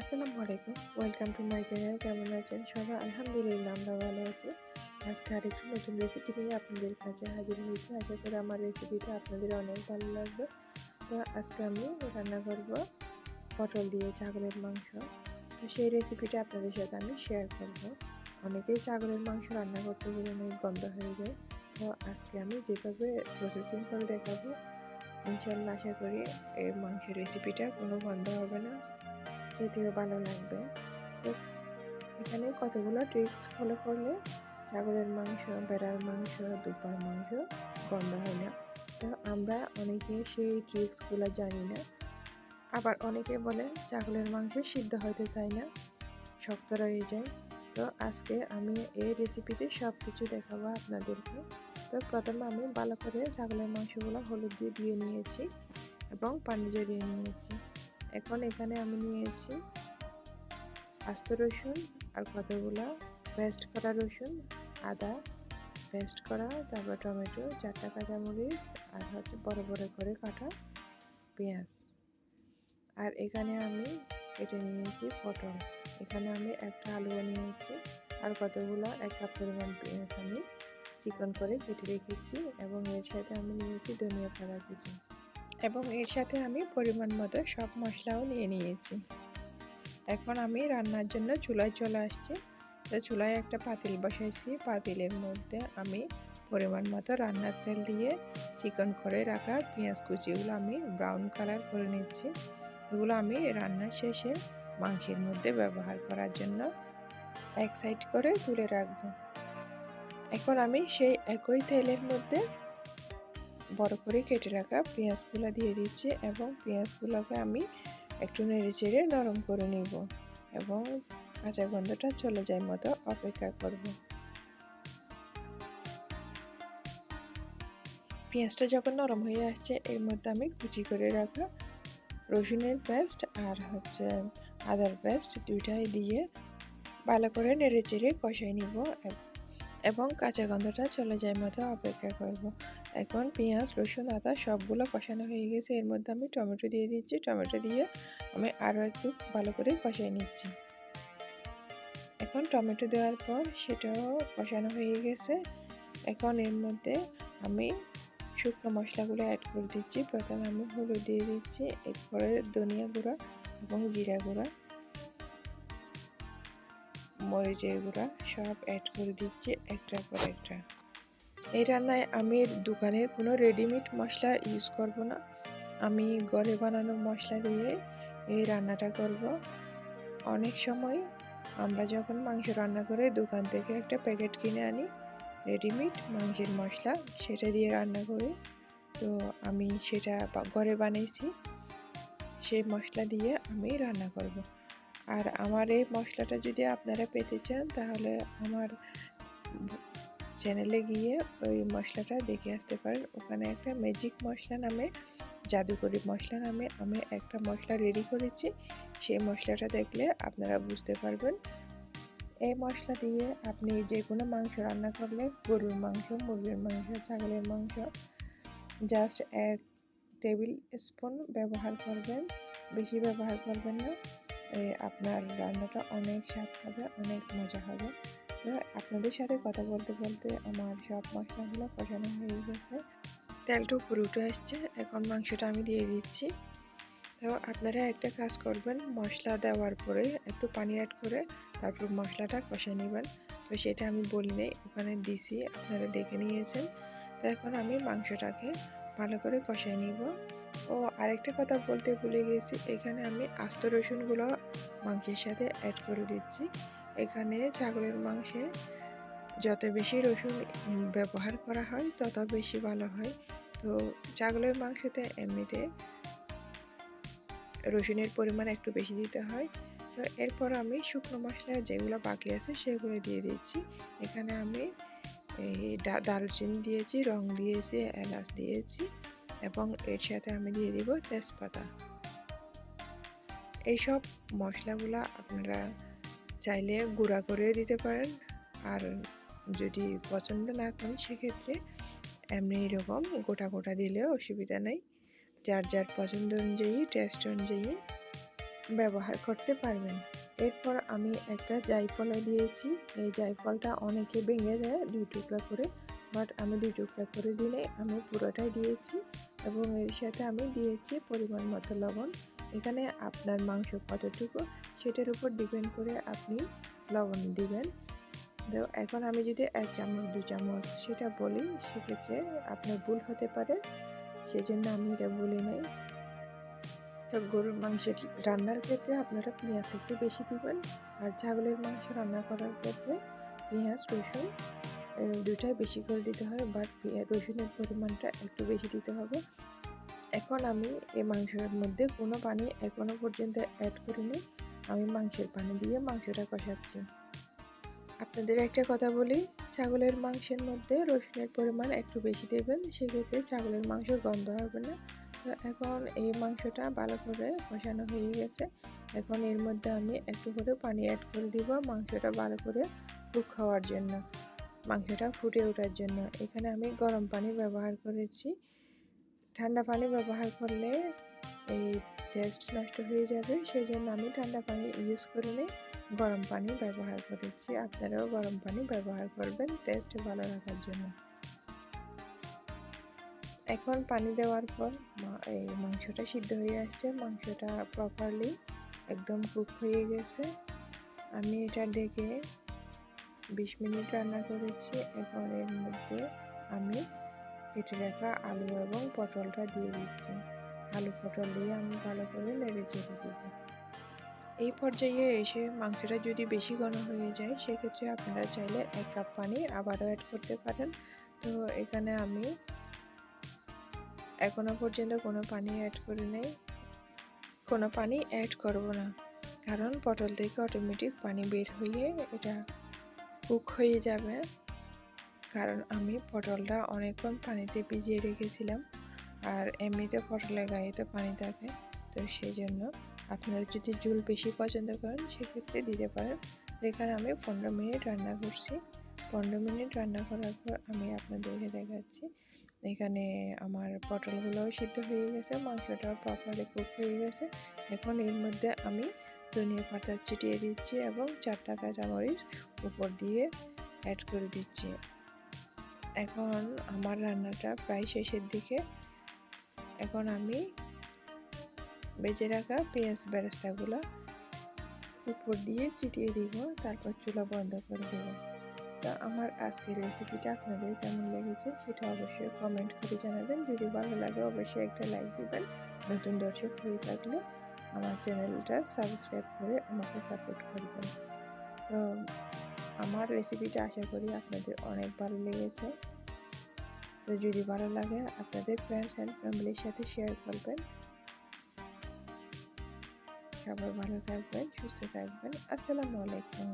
আসসালামু আলাইকুম। Welcome to my channel কেমন আছেন সবাই? আলহামদুলিল্লাহ, আমরা ভালো আছি। আজকে আরেকটু নতুন রেসিপি নিয়ে আপনাদের কাছে হাজির হয়েছি। আশা করি আমার রেসিপিটা আপনাদের অনেক ভালো লাগবে। তো আজকে আমি রান্না করব পটল দিয়ে ছাগলের মাংস। তো সেই রেসিপিটা আপনাদের সাথে আমি শেয়ার করব। অনেকেই ছাগলের মাংস রান্না করতে গেলে অনেক গন্ধ হয়ে যায়। তো আজকে আমি যেভাবে প্রসেসিং করে দেখাবো, ইনশাল্লাহ আশা করি এই মাংসের রেসিপিটা কোনো গন্ধ হবে না। খেতেও ভালো লাগবে। তো এখানে কতগুলো ট্রিক্স ফলো করলে ছাগলের মাংস বেড়ার মাংস দুপার মাংস গন্ধ হয় না? তো আমরা অনেকে সেই ট্রিক্সগুলো জানি না। আবার অনেকে বলে ছাগলের মাংস সিদ্ধ হতে চায় না, শক্ত রয়ে যায়। তো আজকে আমি এই রেসিপিতে সব কিছু দেখাবো আপনাদেরকে। তো প্রথমে আমি ভালো করে ছাগলের মাংসগুলো হলুদ দিয়ে দিয়ে নিয়েছি এবং পানি জড়িয়ে নিয়েছি। এখন এখানে আমি নিয়েছি আস্ত রসুন আর কতগুলো পেস্ট করা রসুন, আদা পেস্ট করা, তারপর টমেটো, চারটা কাঁচামরিচ আর হচ্ছে বড় বড় করে কাটা পেঁয়াজ। আর এখানে আমি কেটে নিয়েছি পটল। এখানে আমি একটা আলু নিয়েছি আর কতগুলো এক কাপ পরিমাণ পেঁয়াজ আমি চিকন করে কেটে রেখেছি এবং এর সাথে আমি নিয়েছি ধনিয়া পাতা কুচি। এবং এর সাথে আমি পরিমাণ মতো সব মশলাও নিয়ে নিয়েছি। এখন আমি রান্নার জন্য চুলায় চলে আসছি। তো চুলায় একটা পাতিল বসাইছি। পাতিলের মধ্যে আমি পরিমাণ মতো রান্নার তেল দিয়ে চিকন করে রাখা পেঁয়াজ কুচিগুলো আমি ব্রাউন কালার করে নিচ্ছি। এগুলো আমি রান্না শেষে মাংসের মধ্যে ব্যবহার করার জন্য এক সাইড করে তুলে রাখব। এখন আমি সেই একই তেলের মধ্যে বড় করে কেটে রাখা পেঁয়াজগুলো দিয়ে দিচ্ছি এবং পেঁয়াজগুলোকে আমি একটু নেড়ে চেড়ে নরম করে নিব এবং কাঁচা গন্ধটা চলে যায় মতো অপেক্ষা করব। পেঁয়াজটা যখন নরম হয়ে আসছে, এর মধ্যে আমি কুচি করে রাখা রসুনের পেস্ট আর হচ্ছে আদার পেস্ট দুইটাই দিয়ে ভালো করে নেড়ে চেড়ে কষাই নিব এবং কাঁচা গন্ধটা চলে যায় মতো অপেক্ষা করব। এখন পেঁয়াজ, রসুন, আদা সবগুলো কষানো হয়ে গেছে। এর মধ্যে আমি টমেটো দিয়ে দিচ্ছি। টমেটো দিয়ে আমি আরও একটু ভালো করে কষাই নিচ্ছি। এখন টমেটো দেওয়ার পর সেটাও কষানো হয়ে গেছে। এখন এর মধ্যে আমি শুকনো মশলাগুলো অ্যাড করে দিচ্ছি। প্রথমে আমি হলুদ দিয়ে দিচ্ছি। এরপরে ধনিয়া গুঁড়া এবং জিরা গুঁড়া। মরিচের গুঁড়া সব অ্যাড করে দিচ্ছি একটার পর একটা। এই রান্নায় আমি দোকানের কোনো রেডিমেড মশলা ইউজ করব না। আমি ঘরে বানানো মশলা দিয়ে এই রান্নাটা করব। অনেক সময় আমরা যখন মাংস রান্না করে দোকান থেকে একটা প্যাকেট কিনে আনি রেডিমেড মাংসের মশলা, সেটা দিয়ে রান্না করি। তো আমি সেটা ঘরে বানিয়েছি, সেই মশলা দিয়ে আমি রান্না করব। আর আমার এই মশলাটা যদি আপনারা পেতে চান, তাহলে আমার চ্যানেলে গিয়ে ওই মশলাটা দেখে আসতে পারেন। ওখানে একটা ম্যাজিক মশলা নামে, জাদুকরি মশলা নামে আমি একটা মশলা রেডি করেছি। সেই মশলাটা দেখলে আপনারা বুঝতে পারবেন। এই মশলা দিয়ে আপনি যে কোনো মাংস রান্না করলে, গরুর মাংস, মুরগির মাংস, ছাগলের মাংস জাস্ট এক টেবিল স্পুন ব্যবহার করবেন। বেশি ব্যবহার করবেন না। আপনার রান্নাটা অনেক স্বাদ হবে, অনেক মজা হবে। তো আপনাদের সাথে কথা বলতে বলতে আমার সব মশলাগুলো কষানো হয়ে গেছে। তেলটা উপরে উঠে আসছে, এখন মাংসটা আমি দিয়ে দিচ্ছি। তো আপনারা একটা কাজ করবেন, মশলা দেওয়ার পরে একটু পানি অ্যাড করে তারপর মশলাটা কষে নেবেন। তো সেটা আমি বলি নেই, ওখানে দিছি, আপনারা দেখে নিয়েছেন। তো এখন আমি মাংসটাকে ভালো করে কষাই নিব। ও আরেকটা কথা বলতে ভুলে গেছি। এখানে আমি আস্ত রসুনগুলো মাংসের সাথে অ্যাড করে দিচ্ছি। এখানে ছাগলের মাংসে যত বেশি রসুন ব্যবহার করা হয়, তত বেশি ভালো হয়। তো ছাগলের মাংসতে এমনিতে রসুনের পরিমাণ একটু বেশি দিতে হয়। তো এরপর আমি শুকনো মশলা যেগুলো বাকি আছে, সেগুলো দিয়ে দিচ্ছি। এখানে আমি এই দারুচিনি দিয়েছি, রং দিয়েছি, এলাচ দিয়েছি। এবং এর সাথে আমি দিয়ে দিব তেজপাতা। এইসব মশলাগুলো আপনারা চাইলে গুঁড়া করে দিতে পারেন। আর যদি পছন্দ না করেন, সেক্ষেত্রে এমনি এরকম গোটা গোটা দিলেও অসুবিধা নেই। যার যার পছন্দ অনুযায়ী টেস্ট অনুযায়ী ব্যবহার করতে পারবেন। এরপর আমি একটা জায়ফলও দিয়েছি। এই জায়ফলটা অনেকে ভেঙে দেয় দুই টুকরা করে বাট আমি দুই টুকরা করে দিলে আমি পুরোটাই দিয়েছি। এবং এর সাথে আমি দিয়েছি পরিমাণ মতো লবণ। এখানে আপনার মাংস কতটুকু সেটার উপর ডিপেন্ড করে আপনি লবণ দিবেন। তো এখন আমি যদি এক চামচ, দু চামচ সেটা বলি, সেক্ষেত্রে আপনার ভুল হতে পারে সেই জন্য আমি এটা বলি নাই। তো গরুর মাংসের রান্নার ক্ষেত্রে আপনারা পেঁয়াজ একটু বেশি দিবেন, আর ছাগলের মাংস রান্না করার ক্ষেত্রে পেঁয়াজ, রসুন দুটাই বেশি করে দিতে হয় বাট রসুনের পরিমাণটা একটু বেশি দিতে হবে। এখন আমি এই মাংসের মধ্যে কোনো পানি এখনও পর্যন্ত অ্যাড করিনি। আমি মাংসের পানি দিয়ে মাংসটা কষাচ্ছি। আপনাদের একটা কথা বলি, ছাগলের মাংসের মধ্যে রসুনের পরিমাণ একটু বেশি দেবেন, সেক্ষেত্রে ছাগলের মাংস গন্ধ হবে না। তো এখন এই মাংসটা ভালো করে কষানো হয়ে গেছে। এখন এর মধ্যে আমি একটু করে পানি অ্যাড করে দিব মাংসটা ভালো করে কুক হওয়ার জন্য। মাংসটা ফুটে ওঠার জন্য। এখানে আমি গরম পানি ব্যবহার করেছি। ঠান্ডা পানি ব্যবহার করলে এই টেস্ট নষ্ট হয়ে যাবে। সেই জন্য আমি ঠান্ডা পানি ইউজ করে গরম পানি ব্যবহার করেছি। আপনারাও গরম পানি ব্যবহার করবেন টেস্ট ভালো রাখার জন্য। এখন পানি দেওয়ার পর এই মাংসটা সিদ্ধ হয়ে আসছে। মাংসটা প্রপারলি একদম কুক হয়ে গেছে। আমি এটা ডেকে বিশ মিনিট রান্না করেছি। এখন এর মধ্যে আমি কেটে রাখা আলু এবং পটলটা দিয়ে দিচ্ছি। আলু, পটল দিয়ে আমি ভালো করে নেড়ে চেড়ে দেব। এই পর্যায়ে এসে মাংসটা যদি বেশি ঘন হয়ে যায়, সেক্ষেত্রে আপনারা চাইলে এক কাপ পানি আবারও অ্যাড করতে পারেন। তো এখানে আমি এখনও পর্যন্ত কোনো পানি অ্যাড করে নেই। কোনো পানি অ্যাড করব না। কারণ পটল থেকে অটোমেটিক পানি বের হয়ে এটা কুক হয়ে যাবে। কারণ আমি পটলটা অনেকক্ষণ পানিতে ভিজিয়ে রেখেছিলাম। আর এমনিতে পটলের গায়ে তো পানি থাকে। তো সেই জন্য আপনারা যদি জুল বেশি পছন্দ করেন, সেক্ষেত্রে দিতে পারেন। এখানে আমি পনেরো মিনিট রান্না করছি। পনেরো মিনিট রান্না করার পর আমি আপনাদেরকে দেখাচ্ছি। এখানে আমার পটলগুলোও সিদ্ধ হয়ে গেছে, মাংসটাও প্রপারলি কুক হয়ে গেছে। এখন এর মধ্যে আমি ধনিয়া পাতা ছিটিয়ে দিচ্ছি এবং চারটা কাঁচামরিচ উপর দিয়ে অ্যাড করে দিচ্ছি। এখন আমার রান্নাটা প্রায় শেষের দিকে। এখন আমি বেজে রাখা পেঁয়াজ বেরেস্তাগুলো উপর দিয়ে চিটিয়ে দিব, তারপর চুলা বন্ধ করে দেব। তো আমার আজকের রেসিপিটা আপনাদের কেমন লেগেছে সেটা অবশ্যই কমেন্ট করে জানাবেন। যদি ভালো লাগে অবশ্যই একটা লাইক দিবেন। নতুন দর্শক হয়ে থাকলে আমার চ্যানেলটা সাবস্ক্রাইব করে আমাকে সাপোর্ট করবেন। তো আমার রেসিপিটা আশা করি আপনাদের অনেক ভালো লেগেছে। তো যদি ভালো লাগে, আপনাদের ফ্রেন্ডস অ্যান্ড ফ্যামিলির সাথে শেয়ার করবেন। সবাই ভালো থাকবেন, সুস্থ থাকবেন। আসসালামু আলাইকুম।